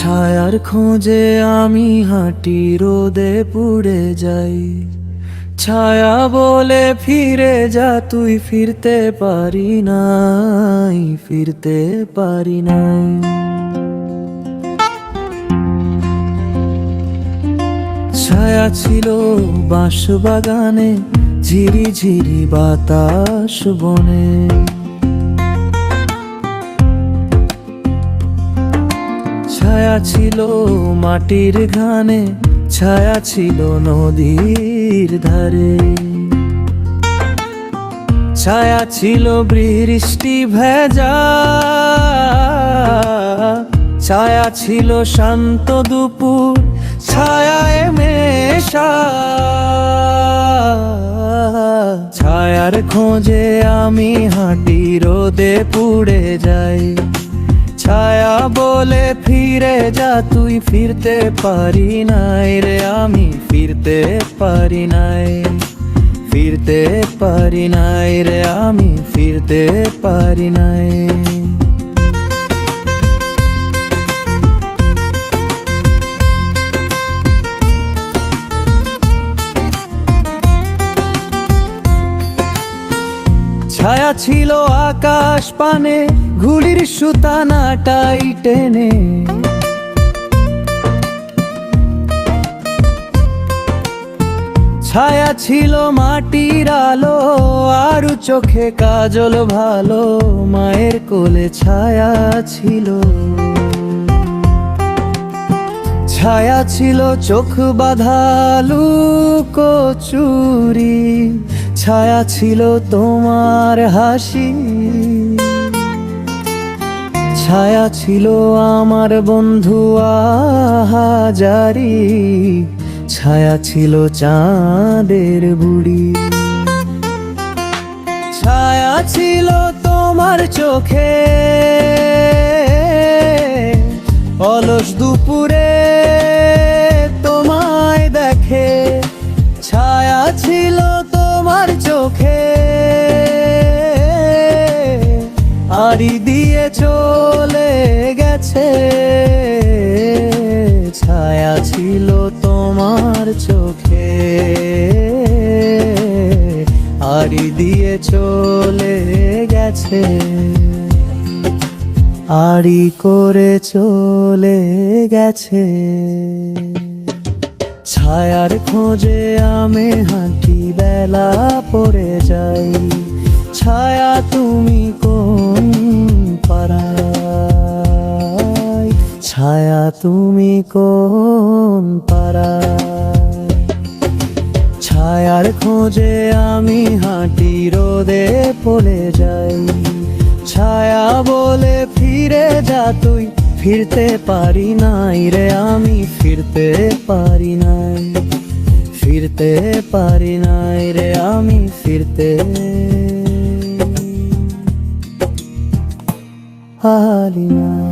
ছায়ার খোঁজে আমি হাঁটি রোদে পুড়ে যাই। ছায়া বলে ফিরে যা, তুই ফিরতে পারি নাই, ফিরতে পারি নাই। ছায়া ছিল বাঁশ বাগানে ঝিরি ঝিরি বাতাস বনে। ছায়া ছিল মাটির ঘানে, ছায়া ছিল নদীর ধারে। ছায়া ছিল বৃষ্টি ভেজা, ছায়া ছিল শান্ত দুপুর ছায়ায় মেশা। ছায়ার খোঁজে আমি হাঁটি রোদে পুড়ে যাই। ছায়া বলে ফিরে যা, তুই ফিরতে পারি নাই রে, আমি ফিরতে পারি নাই। ফিরতে পারি নাই রে, আমি ফিরতে পারি নাই। ছায়া ছিল আকাশ পানে, ঘুড়ির সুতানাটাই টেনে। ছায়া ছিল মাটির আলো, আর চোখে কাজল ভালো, মায়ের কোলে ছায়া ছিল। ছায়া ছিল চোখ বাঁধালু কচুরি ছায়া ছিল তোমার হাসি। ছায়া ছিল আমার বন্ধু আহাজারি। ছায়া ছিল চাঁদের বুড়ি। ছায়া ছিল তোমার চোখে। অলস দুপুরে তোমায় দেখে। ছায়া ছিল তোমার চোখে। আড়ি দিয়ে চলে গেছে। ছায়া ছিল তোমার চোখে। আড়ি দিয়ে চলে গেছে। আড়ি করে চলে গেছে। ছায়ার খোঁজে আমি হাঁটি বেলা পড়ে যাই। ছায়া তুমি কোন পাড়ায়? ছায়া তুমি কোন পাড়ায়? ছায়ার খোঁজে আমি হাঁটি রোদে পড়ে যাই। ছায়া বলে ফিরে যা তুই ফিরতে পারি নাই রে, আমি ফিরতে পারি নাই। ফিরতে পারি নাই রে, আমি ফিরতে পারি না